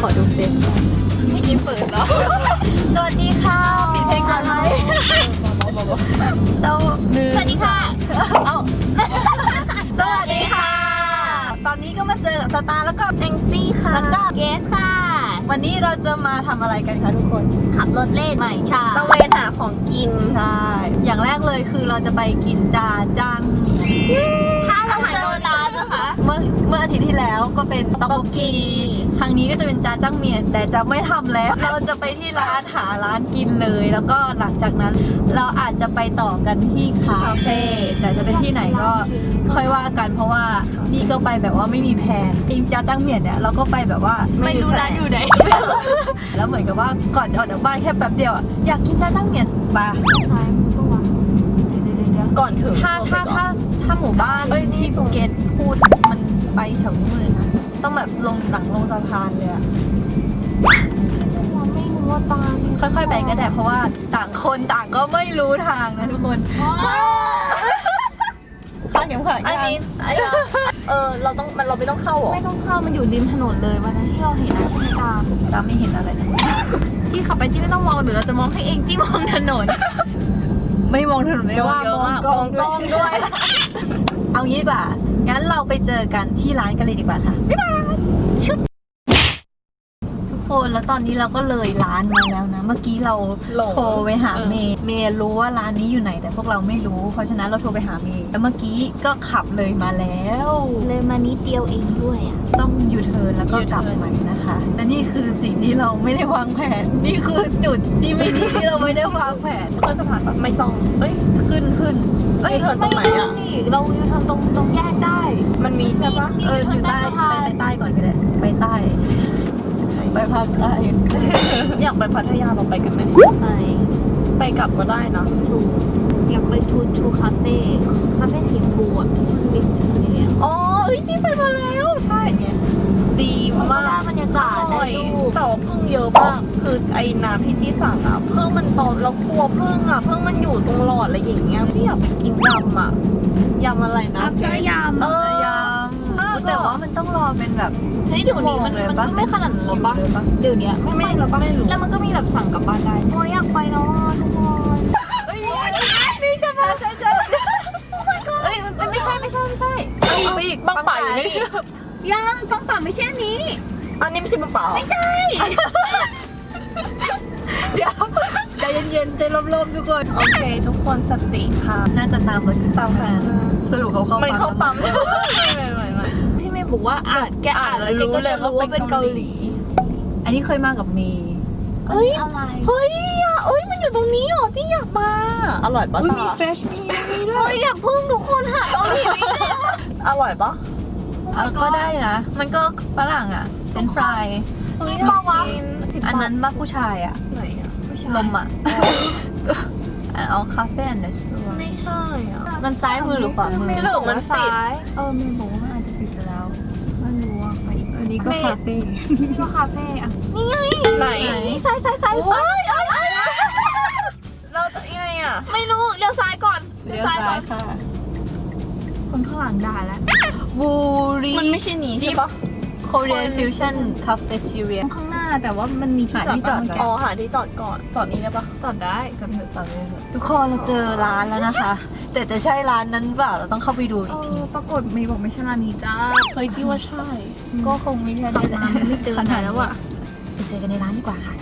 ขอดูเฟซก่อนไม่กินเปิดเหรอสวัสดีค่ะปิดเพลงก่อนไหมเราหนึ่งสวัสดีค่ะ เอ้า สวัสดีค่ะ ตอนนี้ก็มาเจอกับสตาร์แล้วก็แองจี้ค่ะ แล้วก็เกสค่ะ วันนี้เราจะมาทำอะไรกันคะทุกคน ขับรถเล่นใหม่ชาตะเวนหาของกิน ใช่ อย่างแรกเลยคือเราจะไปกินจาจัง ถ้าเราเจอร้านนะคะ เมื่อเมื่ออาทิตย์ที่แล้วก็เป็นตอกโบกี ครั้งนี้ก็จะเป็นจาจังเมียนแต่จะไม่ทำแล้ว เราจะไปที่ร้านหาร้านกินเลย แล้วก็หลังจากนั้น เราอาจจะไปต่อกันที่คาเฟ่แต่จะเป็นที่ไหนก็ค่อยว่ากันเพราะว่านี่ก็ไปแบบว่าไม่มีแผนอิมจาจังเมียนเนี่ยเราก็ไปแบบว่าไม่รู้ร้านอยู่ไหนแล้วเหมือนกับว่าก่อนจะออกจากบ้านแค่แป๊บเดียวอะอยากกินจาจังเมียนปะซ้ายก็วางเดี๋ยวเดี๋ยวเดี๋ยวก่อนถึงถ้าถ้าถ้าถ้าหมู่บ้านเอ้ยที่ภูเก็ตพูดมันไปแถวนู้นเลยนะ ต้องแบบลงหลังลงสะพานเลยอะเราไม่รู้ว่าตานี่ค่อยๆไปก็ได้เพราะว่าต่างคนต่างก็ไม่รู้ทางนะทุกคนข้า งเข็มขัดอันนี้ไอ้อะเออเราต้องมันเราไม่ต้องเข้าเหรอไม่ต้องเข้ามันอยู่ริมถนนเลยวันนั้นที่เราเห็นนะใช่ไหมตามตามไม่เห็นอะไรเลยจี้ขับไปจี้ไม่ต้องมองหรือเราจะมองให้เองจี้มองถนน ไม่มองถนนไม่ว่ามองกล้องด้วย เอางี้ดีกว่า งั้นเราไปเจอกันที่ร้านกันเลยดีกว่าค่ะ บ๊ายบายชึบทุก คนแล้วตอนนี้เราก็เลยร้านมาแล้วนะ เมื่อกี้เราหลงโทรไปหาเมย์เมย์รู้ว่าร้านนี้อยู่ไหน แต่พวกเราไม่รู้ เพราะฉะนั้นเราโทรไปหาเมย์แล้วเมื่อกี้ก็ขับเลยมาแล้ว เลยมานิดเดียวเองด้วยอะต้องยูเทิร์นแล้วก็กลับใหม่นะคะและนี่คือสิ่งที่เราไม่ได้วางแผน นี่คือจุดที่ไม่ดีที่เราไม่ได้วางแผนเพื่อนสะพานปะไม่ต้องเอ้ยขึ้นขึ้นเอ้ยเธอตรงไหนอะนี่เราอยู่ทางตรงตรงแยกได้ มันมีใช่ปะเอออยู่ใต้ไปไปใต้ก่อนก็ได้ไปใต้ ไปภาคใต้อยากไปพัทยาเราไปกันไหมไปไปกลับก็ได้นะทูอยากไปทูทูคาเฟ่คาเฟ่สีชมพูอะที่มันริมทะเลอะอ๋อเอ้ยนี่ไปมาแล้วใช่ไงดีมากได้บรรยากาศอได้ร่อยรูปแต่ว่าพึ่งเยอะมากคือไอ้น้ำที่จี้สั่งอะพึ่งมันตอมเรากลัวพึ่งอะพึ่งมันอยู่ตรงหลอดอะไรอย่างเงี้ยที่อยากไปกินยำอะยำอะไรนะอัพก็ยามเออ ว่ามันต้องรอเป็นแบบ เฮ้ยเดี๋ยวนี้มันชั่วโมงเลยมันปะก็ไม่ขนาดนั้นหรอกปะเลยปะเดี๋ยวนี้ไม่ไม่ไม่หรอกปะไม่รู้แล้วมันก็มีแบบสั่งกลับบ้านได้โอ้ยอยากไปแล้วอะทุกคนเอ้ยนี่ใช่ปะใช่ใช่เอ้ยมันไม่ใช่ไม่ใช่ไม่ใช่ไปอีกบ้างป่าอยู่นี่ยังฟังป่าไม่ใช่อันนี้ อันนี้ไม่ใช่บ้างป่าไม่ใช่ เดี๋ยวใจเย็นๆใจร่มๆทุกคน โอเค ทุกคนสติค่ะ น่าจะตามรถขึ้นตามแผนสรุปเขาเข้าไม่เข้าปั๊มแล้วไม่ไม่ไม่ไม่พี่เมย์ บอกว่าอ่านแกอ่านแล้วแกก็จะรู้ว่าเป็นเกาหลี อันนี้เคยมากับเมย์เฮ้ยอะไรเฮ้ยอะเอ้ยมันอยู่ตรงนี้เหรอที่อยากมา อร่อยปะอุ้ยมีตาเฟรชมีมีด้วเฮ้ยยอยากพึ่งทุกคนหาเกาหลีไม่เจออร่อยปะเออก็ได้นะ มันก็ฝรั่งอะ เป็นฟรายนี่ปะวะอันนั้นบ้าผู้ชายอะไหนอะลมอะอันเอาคาเฟ่อันเดอร์สตัวไม่ใช่อะมันซ้ายมือหรือขวามือไม่รู้มันปิดเออเมย์บอกว่า นนี้ก็เมย์คาเฟ่นี่ก็คาเฟ่อะนี่ไงไหนนี่ซ้ายซ้ายซ้ายซ้ายเราจะยังไงอะ ไม่รู้เลี้ยวซ้ายก่อนเลี้ยวซ้ายก่อนค่ะ คนข้างหลังด่าแล้วบูรีมันไม่ใช่นี้ใช่ปะโคเรียนฟิวชั่นคาเฟ่ทีเรียข้างหน้า แต่ว่ามันมีที่หาจอดที่จอดบ้างอ๋อหาที่จอดก่อนจอดนี้ได้ปะจอดได้จอดเถอะต่อเลยทุกคนเราเจอร้านแล้วนะคะ แต่จะใช่ร้านนั้นเปล่าเราต้องเข้าไปดูเออีกทีอปรากฏเมย์บอกไม่ใช่ร้านนี้จ้าเฮ้ยจี้ว่าใช่ ก็คงไม่ใช่สั่งมาไม่เจอไหนแล้วอะไปเจอกันในร้านดีกว่าค่ะ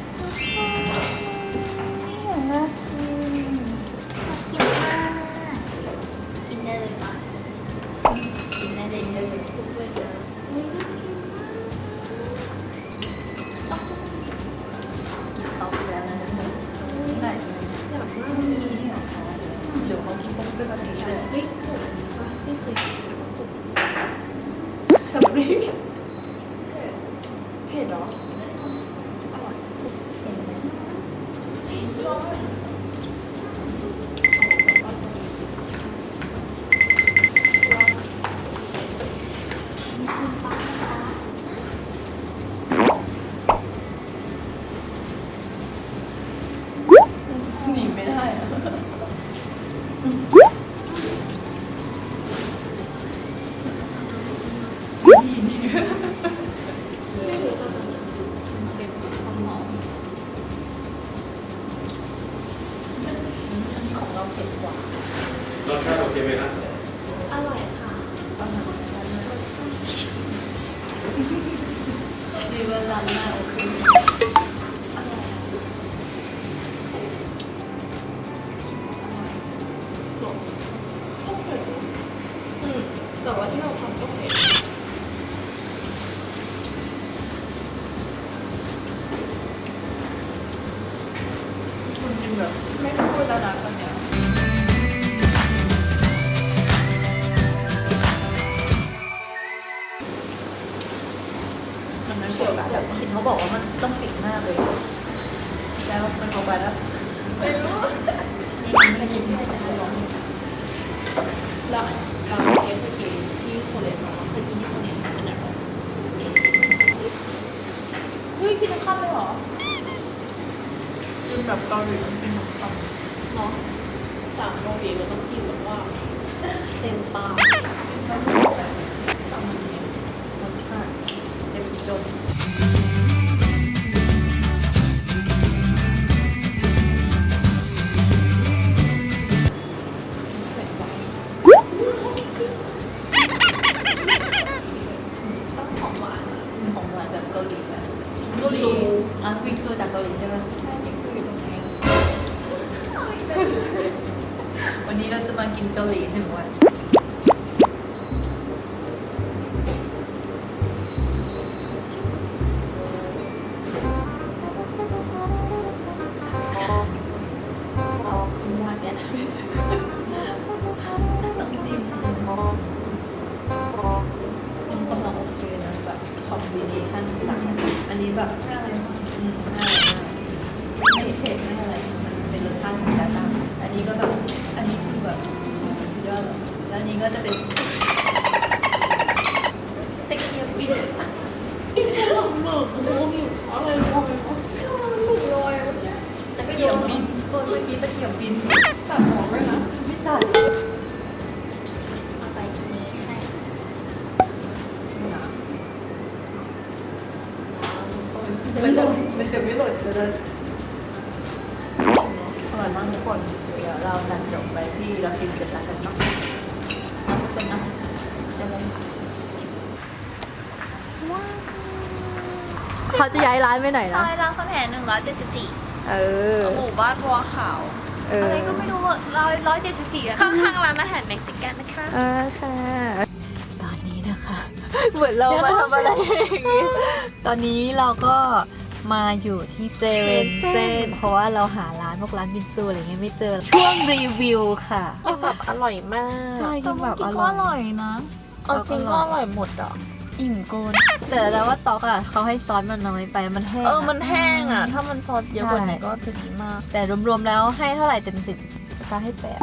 ดีเว มันไม่สวยแบบคิดเขาบอกว่ามันต้องปิดหน้าเลย แล้วมันเอาไปแล้วไม่รู้ไม่ได้กินไม่ได้ร้องเราเราเกสกีที่โคเรียนมาเคยกินที่โคเรนเป็นยังไงเฮ้ยกินข้าวเลยเหรอกินแบบเกาหลีมันเป็นของคำเนาะสามเกาหลีเราต้องกินแบบว่าเต็มปาก ประมาณนี้รสชาติ เต็มจมต้องของหวานของหวานแบบเกาหลีแบบเกาหลีอะวิงคือจากเกาหลีใช่ไหมใช่ที่คืออยู่ตรงนี้วันนี้เราจะมากินเกาหลีหนึ่งวัน อันนี้ก็จะเป็นตะเกียบบินหมึกหมูหิวอะไรลอยหมึกลอยตะเกียบบินคนเมื่อกี้ตะเกียบบินตัดหอมด้วยนะ ไม่ตัดเอาไปนี้ให้มันจะมันจะไม่หล่นจะเลยอร่อยมากทุกคน เดี๋ยวเราตัดจบไปที่เรากินเสร็จแล้วกันเนาะ ขอบคุณนะจะลงเขาจะย้ายร้านไปไหนซนะ อยรามคำแหง174เออ หมู่บ้านบัวขาวเอออะไรก็ไม่รู้ร้อยร้อยเจ็ดสิบสี่อะข้างๆร้านอาหารเม็กซิกันนะคะเออค่ะ ตอนนี้นะคะ เหมือนเรามาทำอะไรอย่างงี้ ตอนนี้เราก็ มาอยู่ที่เซเว่นเซนเพราะว่าเราหาร้านพวกร้านบินซูอะไรเงี้ยไม่เจอ ช่วงรีวิวค่ะ กินแบบอร่อยมากใช่กินแบบอก็ร่ออย ร่อยนะ เอาจริงก็อร่อยหมดอะ อิ่มเกินแต่แล้วว่าตอกอะเขาให้ซอสมันน้อยไปมันแห้งเอออะมันแห้งอะ ถ้ามันซอสเยอะกว่านี้ก็จะดีมาก แต่รวมๆแล้วให้เท่าไหร่เต็มสิบก็ให้แปด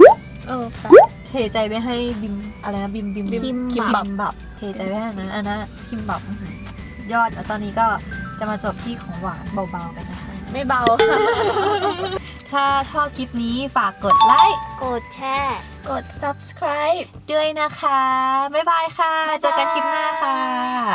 เออแปเทใจไปให้บิมอะไรนะบิมบิมคิมคิมบับบับ เทใจไปให้อันนั้นอันนั้นคิมบับอื้อหือยอดแล้วตอนนี้ก็ จะมาจบที่ของหวานเบาๆกันนะคะ ไม่เบาค่ะ ถ้าชอบคลิปนี้ฝากกดไลค์ กดแชร์ กด subscribe ด้วยนะคะ บ๊ายบายค่ะ เจอกันคลิปหน้าค่ะ